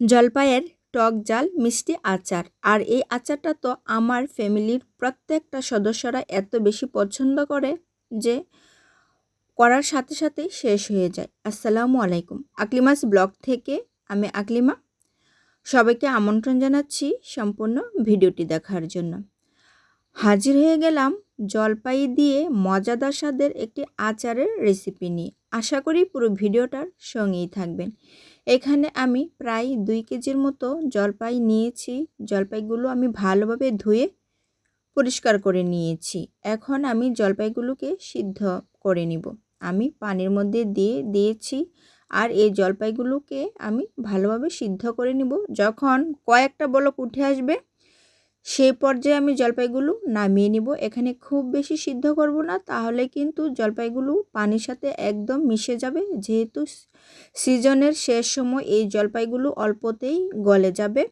জলপাইয়ের টক জাল, মিষ্টি আচার। আর এই আচারটা তো আমার ফ্যামিলির প্রত্যেকটা সদস্যরা এত বেশি পছন্দ করে যে করার সাথে সাথে শেষ হয়ে যায়। আসসালামু আলাইকুম। আকলিমাস ব্লগ থেকে আমি আকলিমা। সবাইকে আমন্ত্রণ জানাচ্ছি সম্পূর্ণ ভিডিওটি দেখার জন্য। হাজির হয়ে গেলাম জলপাই দিয়ে মজাদার স্বাদের একটি আচারের রেসিপি নিয়ে। আশা করি পুরো ভিডিওটার সঙ্গেই থাকবেন। এখানে আমি প্রায় দুই কেজির মতো জলপাই নিয়েছি। জলপাইগুলো আমি ভালোভাবে ধুয়ে পরিষ্কার করে নিয়েছি। এখন আমি জলপাইগুলোকে সিদ্ধ করে নিব। আমি পানির মধ্যে দিয়ে দিয়েছি আর এই জলপাইগুলোকে আমি ভালোভাবে সিদ্ধ করে নিব। যখন কয়েকটা বলক উঠে আসবে সেই পর্যায়ে আমি জলপাইগুলো নামিয়ে নিব। এখানে খুব বেশি সিদ্ধ করব না, তাহলে কিন্তু জলপাইগুলো পানির সাথে একদম মিশে যাবে। যেহেতু সিজনের শেষ সময় এই জলপাইগুলো অল্পতেই গলে যাবে।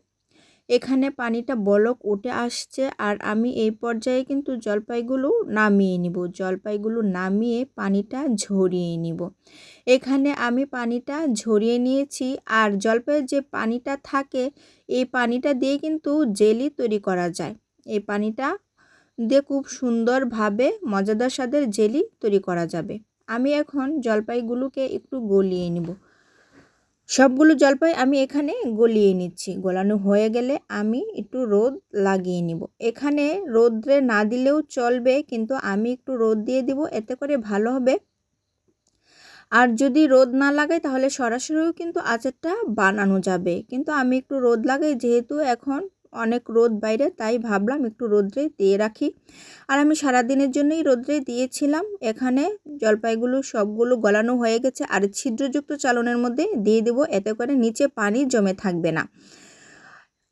এখানে পানিটা বলক উঠে আসছে আর আমি এই পর্যায়ে কিন্তু জলপাইগুলো নামিয়ে নিব। জলপাইগুলো নামিয়ে পানিটা ঝরিয়ে নিব। এখানে আমি পানিটা ঝরিয়ে নিয়েছি আর জলপাইয়ের যে পানিটা থাকে, এই পানিটা দিয়ে কিন্তু জেলি তৈরি করা যায়। এই পানিটা দিয়ে খুব সুন্দরভাবে মজাদার স্বাদের জেলি তৈরি করা যাবে। আমি এখন জলপাইগুলোকে একটু গলিয়ে নিব। সবগুলো জলপাই আমি এখানে গলিয়ে নিচ্ছি। গলানো হয়ে গেলে আমি একটু রোদ লাগিয়ে নিব। এখানে রোদ্রে না দিলেও চলবে, কিন্তু আমি একটু রোদ দিয়ে দিব, এতে করে ভালো হবে। আর যদি রোদ না লাগাই, তাহলে সরাসরিও কিন্তু আচারটা বানানো যাবে। কিন্তু আমি একটু রোদ লাগাই, যেহেতু এখন অনেক রোদ বাইরে, তাই ভাবলাম একটু রোদ্রে দিয়ে রাখি। আর আমি সারাদিনের জন্যই রোদ্রে দিয়েছিলাম। এখানে জলপাইগুলো সবগুলো গলানো হয়ে গেছে। আর ছিদ্রযুক্ত চালনের মধ্যে দিয়ে দেবো, এতে করে নিচে পানি জমে থাকবে না।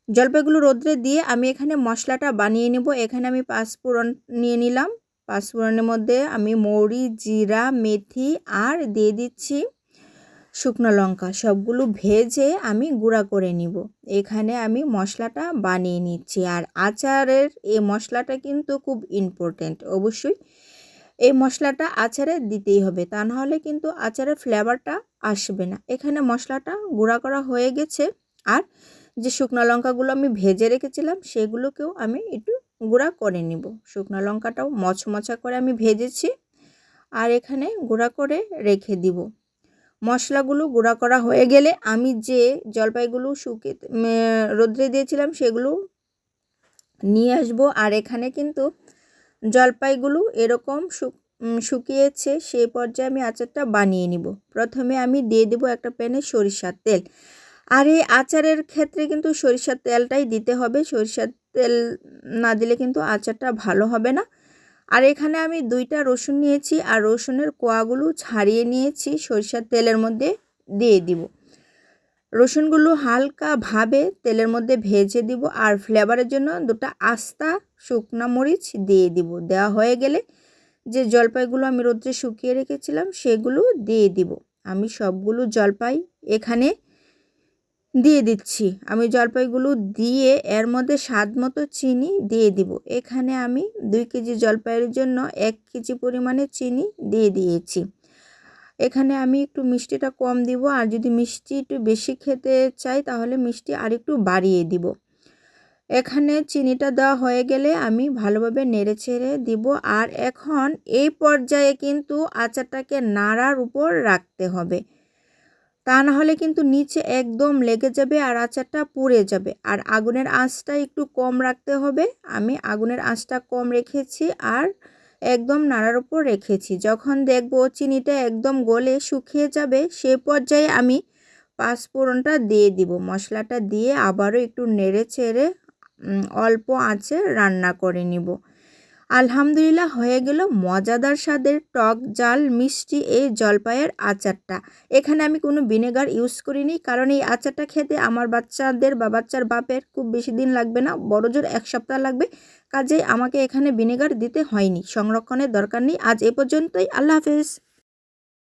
জলপাইগুলো রোদ্রে দিয়ে আমি এখানে মশলাটা বানিয়ে নেব। এখানে আমি পাঁচফোড়ন নিয়ে নিলাম। পাঁচফোড়নের মধ্যে আমি মৌরি, জিরা, মেথি আর দিয়ে দিচ্ছি। শুকনো লঙ্কা সবগুলো ভেজে আমি গুঁড়া করে নিব। এখানে আমি মশলাটা বানিয়ে নিচ্ছি আর আচারের এই মশলাটা কিন্তু খুব ইম্পর্টেন্ট অবশ্যই। এই মশলাটা আচারে দিতেই হবে, তা নাহলে কিন্তু আচারের ফ্লেভারটা আসবে না। এখানে মশলাটা গুঁড়া করা হয়ে গেছে আর যে শুকনো লঙ্কাগুলো আমি ভেজে রেখেছিলাম সেগুলোকেও আমি একটু গুঁড়া করে নিব। শুকনো লঙ্কাটাও মচমচা করে আমি ভেজেছি আর এখানে গুঁড়া করে রেখে দিব। মশলাগুলো গুঁড়া করা হয়ে গেলে আমি যে জলপাইগুলো শুকিয়ে রোদ্রে দিয়েছিলাম সেগুলো নিয়ে আসব। আর এখানে কিন্তু জলপাইগুলো এরকম শুকিয়েছে সেই পর্যায়ে আমি আচারটা বানিয়ে নিব। প্রথমে আমি দিয়ে দেব একটা প্যানে সরিষার তেল। আর এই আচারের ক্ষেত্রে কিন্তু সরিষার তেলটাই দিতে হবে। সরিষার তেল না দিলে কিন্তু আচারটা ভালো হবে না। আর এখানে আমি দুইটা রসুন নিয়েছি আর রসুনের কোয়াগুলো ছাড়িয়ে নিয়েছি, সরিষার তেলের মধ্যে দিয়ে দিব। রসুনগুলো হালকাভাবে তেলের মধ্যে ভেজে দিব আর ফ্লেভারের জন্য দুটো আস্তা শুকনা মরিচ দিয়ে দিব। দেওয়া হয়ে গেলে যে জলপাইগুলো আমি রোদ্রে শুকিয়ে রেখেছিলাম সেগুলো দিয়ে দিব। আমি সবগুলো জলপাই এখানে দিয়ে দিচ্ছি। আমি জলপাইগুলো দিয়ে এর মধ্যে স্বাদ মতো চিনি দিয়ে দিব। এখানে আমি দুই কেজি জলপাইয়ের জন্য এক কেজি পরিমাণে চিনি দিয়ে দিয়েছি। এখানে আমি একটু মিষ্টিটা কম দিব, আর যদি মিষ্টি একটু বেশি খেতে চাই, তাহলে মিষ্টি আর একটু বাড়িয়ে দিব। এখানে চিনিটা দেওয়া হয়ে গেলে আমি ভালোভাবে নেড়ে ছেড়ে দিব, আর এখন এই পর্যায়ে কিন্তু আচারটাকে নাড়ার উপর রাখতে হবে। তা না হলে কিন্তু নিচে একদম লেগে যাবে আর আচারটা পুড়ে যাবে। আর আগুনের আঁচটা একটু কম রাখতে হবে। আমি আগুনের আঁচটা কম রেখেছি আর একদম নাড়ার উপর রেখেছি। যখন দেখব চিনিটা একদম গলে শুকিয়ে যাবে, সে পর্যায়ে আমি পাঁচফোড়নটা দিয়ে দিব। মশলাটা দিয়ে আবারও একটু নেড়ে চেড়ে অল্প আঁচে রান্না করে নিব। আলহামদুলিল্লাহ, হয়ে গেল মজাদার স্বাদের টক জাল মিষ্টি এই জলপাইয়ের আচারটা। এখানে আমি কোনো ভিনেগার ইউজ করিনি, কারণ এই আচারটা খেতে আমার বাচ্চাদের বা বাচ্চার বাপের খুব বেশি দিন লাগবে না, বড় জোর এক সপ্তাহ লাগবে, কাজেই আমাকে এখানে ভিনেগার দিতে হয়নি, সংরক্ষণের দরকার নেই। আজ এ পর্যন্তই, আল্লাহ হাফেজ।